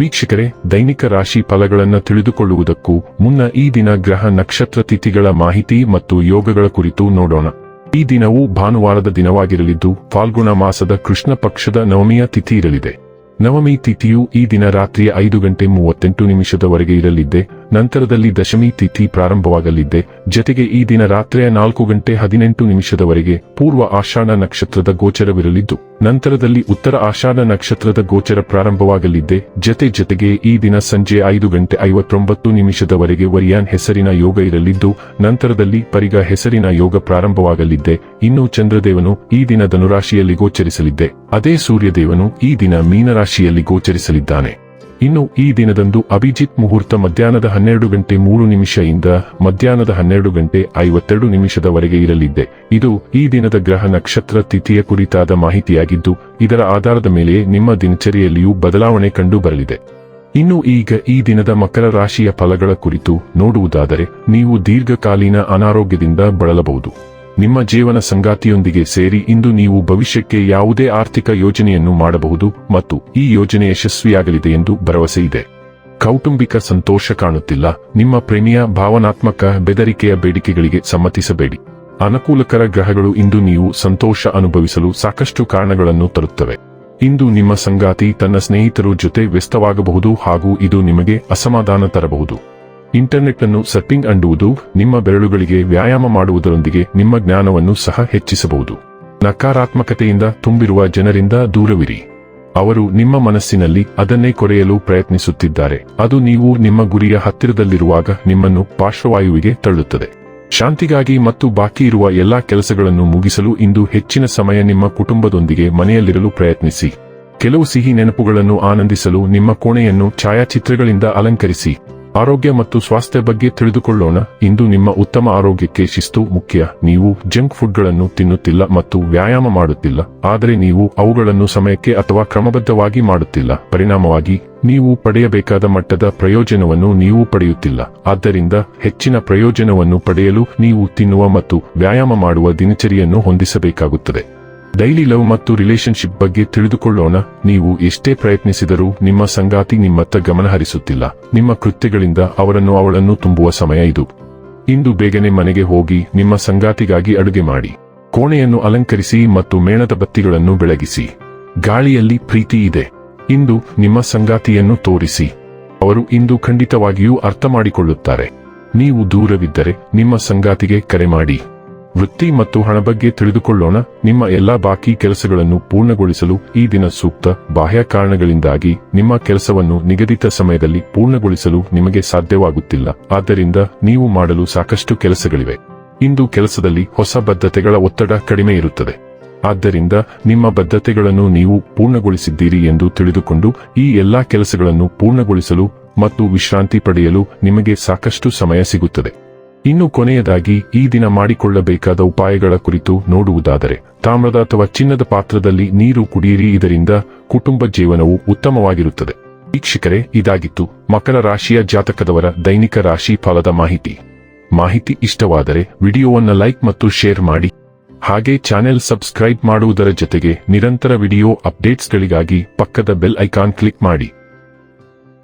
ವೀಕ್ಷಕರೇ, ದೈನಿಕ ರಾಶಿ ಫಲಗಳನ್ನು ತಿಳಿದುಕೊಳ್ಳುವುದಕ್ಕೂ ಮುನ್ನ ಈ ದಿನ ಗ್ರಹ ನಕ್ಷತ್ರ ತಿಥಿಗಳ ಮಾಹಿತಿ ಮತ್ತು ಯೋಗಗಳ ಕುರಿತು ನೋಡೋಣ. ಈ ದಿನವು ಭಾನುವಾರದ ದಿನವಾಗಿರಲಿದ್ದು, ಫಾಲ್ಗುಣ ಮಾಸದ ಕೃಷ್ಣ ಪಕ್ಷದ ನವಮಿಯ ತಿಥಿ ಇರಲಿದೆ. ನವಮಿ ತಿಥಿಯು ಈ ದಿನ ರಾತ್ರಿಯ ಐದು ಗಂಟೆ ಮೂವತ್ತೆಂಟು ನಿಮಿಷದವರೆಗೆ ಇರಲಿದ್ದೆ ನಂತರದಲ್ಲಿ ದಶಮಿ ತಿಥಿ ಪ್ರಾರಂಭವಾಗಲಿದ್ದೆ ಜತೆಗೆ ಈ ದಿನ ರಾತ್ರಿಯ ನಾಲ್ಕು ಗಂಟೆ ಹದಿನೆಂಟು ನಿಮಿಷದವರೆಗೆ ಪೂರ್ವ ಆಷಾಢ ನಕ್ಷತ್ರದ ಗೋಚರವಿರಲಿದ್ದು, ನಂತರದಲ್ಲಿ ಉತ್ತರ ಆಷಾಢ ನಕ್ಷತ್ರದ ಗೋಚರ ಪ್ರಾರಂಭವಾಗಲಿದ್ದೆ ಜತೆ ಜತೆಗೆ ಈ ದಿನ ಸಂಜೆ ಐದು ಗಂಟೆ ಐವತ್ತೊಂಬತ್ತು ನಿಮಿಷದವರೆಗೆ ವರಿಯಾನ್ ಹೆಸರಿನ ಯೋಗ ಇರಲಿದ್ದು, ನಂತರದಲ್ಲಿ ಪರಿಗ ಹೆಸರಿನ ಯೋಗ ಪ್ರಾರಂಭವಾಗಲಿದ್ದೆ ಇನ್ನು ಚಂದ್ರದೇವನು ಈ ದಿನ ಧನುರಾಶಿಯಲ್ಲಿ ಗೋಚರಿಸಲಿದ್ದೆ ಅದೇ ಸೂರ್ಯದೇವನು ಈ ದಿನ ಮೀನರಾಶಿಯಲ್ಲಿ ಗೋಚರಿಸಲಿದ್ದಾನೆ. ಇನ್ನು ಈ ದಿನದಂದು ಅಭಿಜಿತ್ ಮುಹೂರ್ತ ಮಧ್ಯಾಹ್ನದ ಹನ್ನೆರಡು ಗಂಟೆ ಮೂರು ನಿಮಿಷದಿಂದ ಮಧ್ಯಾಹ್ನದ ಹನ್ನೆರಡು ಗಂಟೆ ಐವತ್ತೆರಡು ನಿಮಿಷದವರೆಗೆ ಇರಲಿದ್ದೆ ಇದು ಈ ದಿನದ ಗ್ರಹ ನಕ್ಷತ್ರ ತಿಥಿಯ ಕುರಿತಾದ ಮಾಹಿತಿಯಾಗಿದ್ದು, ಇದರ ಆಧಾರದ ಮೇಲೆ ನಿಮ್ಮ ದಿನಚರಿಯಲ್ಲಿಯೂ ಬದಲಾವಣೆ ಕಂಡು ಬರಲಿದೆ ಇನ್ನು ಈಗ ಈ ದಿನದ ಮಕರ ರಾಶಿಯ ಫಲಗಳ ಕುರಿತು ನೋಡುವುದಾದರೆ, ನೀವು ದೀರ್ಘಕಾಲೀನ ಅನಾರೋಗ್ಯದಿಂದ ಬಳಲಬಹುದು. ನಿಮ್ಮ ಜೀವನ ಸಂಗಾತಿಯೊಂದಿಗೆ ಸೇರಿ ಇಂದು ನೀವು ಭವಿಷ್ಯಕ್ಕೆ ಯಾವುದೇ ಆರ್ಥಿಕ ಯೋಜನೆಯನ್ನು ಮಾಡಬಹುದು ಮತ್ತು ಈ ಯೋಜನೆ ಯಶಸ್ವಿಯಾಗಲಿದೆ ಎಂದು ಭರವಸೆ ಇದೆ. ಕೌಟುಂಬಿಕ ಸಂತೋಷ ಕಾಣುತ್ತಿಲ್ಲ. ನಿಮ್ಮ ಪ್ರೇಮಿಯ ಭಾವನಾತ್ಮಕ ಬೆದರಿಕೆಯ ಬೇಡಿಕೆಗಳಿಗೆ ಸಮ್ಮತಿಸಬೇಡಿ. ಅನುಕೂಲಕರ ಗ್ರಹಗಳು ಇಂದು ನೀವು ಸಂತೋಷ ಅನುಭವಿಸಲು ಸಾಕಷ್ಟು ಕಾರಣಗಳನ್ನು ತರುತ್ತವೆ. ಇಂದು ನಿಮ್ಮ ಸಂಗಾತಿ ತನ್ನ ಸ್ನೇಹಿತರು ಜೊತೆ ವ್ಯಸ್ತವಾಗಬಹುದು ಹಾಗೂ ಇದು ನಿಮಗೆ ಅಸಮಾಧಾನ ತರಬಹುದು. ಇಂಟರ್ನೆಟ್ ಅನ್ನು ಸರ್ಪಿಂಗ್ ಅಂಡುವುದು ನಿಮ್ಮ ಬೆರಳುಗಳಿಗೆ ವ್ಯಾಯಾಮ ಮಾಡುವುದರೊಂದಿಗೆ ನಿಮ್ಮ ಜ್ಞಾನವನ್ನು ಸಹ ಹೆಚ್ಚಿಸಬಹುದು. ನಕಾರಾತ್ಮಕತೆಯಿಂದ ತುಂಬಿರುವ ಜನರಿಂದ ದೂರವಿರಿ. ಅವರು ನಿಮ್ಮ ಮನಸ್ಸಿನಲ್ಲಿ ಅದನ್ನೇ ಕೊರೆಯಲು ಪ್ರಯತ್ನಿಸುತ್ತಿದ್ದಾರೆ. ಅದು ನೀವು ನಿಮ್ಮ ಗುರಿಯ ಹತ್ತಿರದಲ್ಲಿರುವಾಗ ನಿಮ್ಮನ್ನು ಪಾರ್ಶ್ವವಾಯುವಿಗೆ ತಳ್ಳುತ್ತದೆ. ಶಾಂತಿಗಾಗಿ ಮತ್ತು ಬಾಕಿ ಇರುವ ಎಲ್ಲಾ ಕೆಲಸಗಳನ್ನು ಮುಗಿಸಲು ಇಂದು ಹೆಚ್ಚಿನ ಸಮಯ ನಿಮ್ಮ ಕುಟುಂಬದೊಂದಿಗೆ ಮನೆಯಲ್ಲಿರಲು ಪ್ರಯತ್ನಿಸಿ. ಕೆಲವು ಸಿಹಿ ನೆನಪುಗಳನ್ನು ಆನಂದಿಸಲು ನಿಮ್ಮ ಕೋಣೆಯನ್ನು ಛಾಯಾಚಿತ್ರಗಳಿಂದ ಅಲಂಕರಿಸಿ. ಆರೋಗ್ಯ ಮತ್ತು ಸ್ವಾಸ್ಥ್ಯ ಬಗ್ಗೆ ತಿಳಿದುಕೊಳ್ಳೋಣ. ಇಂದು ನಿಮ್ಮ ಉತ್ತಮ ಆರೋಗ್ಯಕ್ಕೆ ಶಿಸ್ತು ಮುಖ್ಯ. ನೀವು ಜಂಕ್ ಫುಡ್ಗಳನ್ನು ತಿನ್ನುತ್ತಿಲ್ಲ ಮತ್ತು ವ್ಯಾಯಾಮ ಮಾಡುತ್ತಿಲ್ಲ. ಆದರೆ ನೀವು ಅವುಗಳನ್ನು ಸಮಯಕ್ಕೆ ಅಥವಾ ಕ್ರಮಬದ್ಧವಾಗಿ ಮಾಡುತ್ತಿಲ್ಲ. ಪರಿಣಾಮವಾಗಿ, ನೀವು ಪಡೆಯಬೇಕಾದ ಮಟ್ಟದ ಪ್ರಯೋಜನವನ್ನು ನೀವು ಪಡೆಯುತ್ತಿಲ್ಲ. ಆದ್ದರಿಂದ, ಹೆಚ್ಚಿನ ಪ್ರಯೋಜನವನ್ನು ಪಡೆಯಲು ನೀವು ತಿನ್ನುವ ಮತ್ತು ವ್ಯಾಯಾಮ ಮಾಡುವ ದಿನಚರಿಯನ್ನು ಹೊಂದಿಸಬೇಕಾಗುತ್ತದೆ. ಡೈಲಿ ಲವ್ ಮತ್ತು ರಿಲೇಶನ್ಶಿಪ್ ಬಗ್ಗೆ ತಿಳಿದುಕೊಳ್ಳೋಣ. ನೀವು ಎಷ್ಟೇ ಪ್ರಯತ್ನಿಸಿದರೂ ನಿಮ್ಮ ಸಂಗಾತಿ ನಿಮ್ಮತ್ತ ಗಮನ ಹರಿಸುತ್ತಿಲ್ಲ. ನಿಮ್ಮ ಕೃತ್ಯಗಳಿಂದ ಅವರನ್ನು ಅವಳನ್ನು ತುಂಬುವ ಸಮಯ ಇದು. ಇಂದು ಬೇಗನೆ ಮನೆಗೆ ಹೋಗಿ ನಿಮ್ಮ ಸಂಗಾತಿಗಾಗಿ ಅಡುಗೆ ಮಾಡಿ. ಕೋಣೆಯನ್ನು ಅಲಂಕರಿಸಿ ಮತ್ತು ಮೇಣದ ಬತ್ತಿಗಳನ್ನು ಬೆಳಗಿಸಿ. ಗಾಳಿಯಲ್ಲಿ ಪ್ರೀತಿ ಇದೆ. ಇಂದು ನಿಮ್ಮ ಸಂಗಾತಿಯನ್ನು ತೋರಿಸಿ. ಅವರು ಇಂದು ಖಂಡಿತವಾಗಿಯೂ ಅರ್ಥ ಮಾಡಿಕೊಳ್ಳುತ್ತಾರೆ. ನೀವು ದೂರವಿದ್ದರೆ ನಿಮ್ಮ ಸಂಗಾತಿಗೆ ಕರೆ ಮಾಡಿ. ವೃತ್ತಿ ಮತ್ತು ಹಣ ಬಗ್ಗೆ ತಿಳಿದುಕೊಳ್ಳೋಣ. ನಿಮ್ಮ ಎಲ್ಲಾ ಬಾಕಿ ಕೆಲಸಗಳನ್ನು ಪೂರ್ಣಗೊಳಿಸಲು ಈ ದಿನ ಸೂಕ್ತ ಬಾಹ್ಯ ಕಾರಣಗಳಿಂದಾಗಿ ನಿಮ್ಮ ಕೆಲಸವನ್ನು ನಿಗದಿತ ಸಮಯದಲ್ಲಿ ಪೂರ್ಣಗೊಳಿಸಲು ನಿಮಗೆ ಸಾಧ್ಯವಾಗುತ್ತಿಲ್ಲ. ಆದ್ದರಿಂದ ನೀವು ಮಾಡಲು ಸಾಕಷ್ಟು ಕೆಲಸಗಳಿವೆ. ಇಂದು ಕೆಲಸದಲ್ಲಿ ಹೊಸ ಬದ್ಧತೆಗಳ ಒತ್ತಡ ಕಡಿಮೆ ಇರುತ್ತದೆ. ಆದ್ದರಿಂದ ನಿಮ್ಮ ಬದ್ಧತೆಗಳನ್ನು ನೀವು ಪೂರ್ಣಗೊಳಿಸಿದ್ದೀರಿ ಎಂದು ತಿಳಿದುಕೊಂಡು ಈ ಎಲ್ಲಾ ಕೆಲಸಗಳನ್ನು ಪೂರ್ಣಗೊಳಿಸಲು ಮತ್ತು ವಿಶ್ರಾಂತಿ ಪಡೆಯಲು ನಿಮಗೆ ಸಾಕಷ್ಟು ಸಮಯ ಸಿಗುತ್ತದೆ. ಇನ್ನು ಕೊನೆಯದಾಗಿ ಈ ದಿನ ಮಾಡಿಕೊಳ್ಳಬೇಕಾದ ಉಪಾಯಗಳ ಕುರಿತು ನೋಡುವುದಾದರೆ, ತಾಮ್ರದ ಅಥವಾ ಚಿನ್ನದ ಪಾತ್ರದಲ್ಲಿ ನೀರು ಕುಡಿಯಿರಿ, ಇದರಿಂದ ಕುಟುಂಬ ಜೀವನವು ಉತ್ತಮವಾಗಿರುತ್ತದೆ. ವೀಕ್ಷಕರೇ, ಇದಾಗಿತ್ತು ಮಕರ ರಾಶಿಯ ಜಾತಕದವರ ದೈನಿಕ ರಾಶಿ ಫಲದ ಮಾಹಿತಿ. ಮಾಹಿತಿ ಇಷ್ಟವಾದರೆ ವಿಡಿಯೋವನ್ನು ಲೈಕ್ ಮತ್ತು ಶೇರ್ ಮಾಡಿ. ಹಾಗೆ ಚಾನೆಲ್ ಸಬ್ಸ್ಕ್ರೈಬ್ ಮಾಡುವುದರ ಜೊತೆಗೆ ನಿರಂತರ ವಿಡಿಯೋ ಅಪ್ಡೇಟ್ಸ್ಗಳಿಗಾಗಿ ಪಕ್ಕದ ಬೆಲ್ ಐಕಾನ್ ಕ್ಲಿಕ್ ಮಾಡಿ.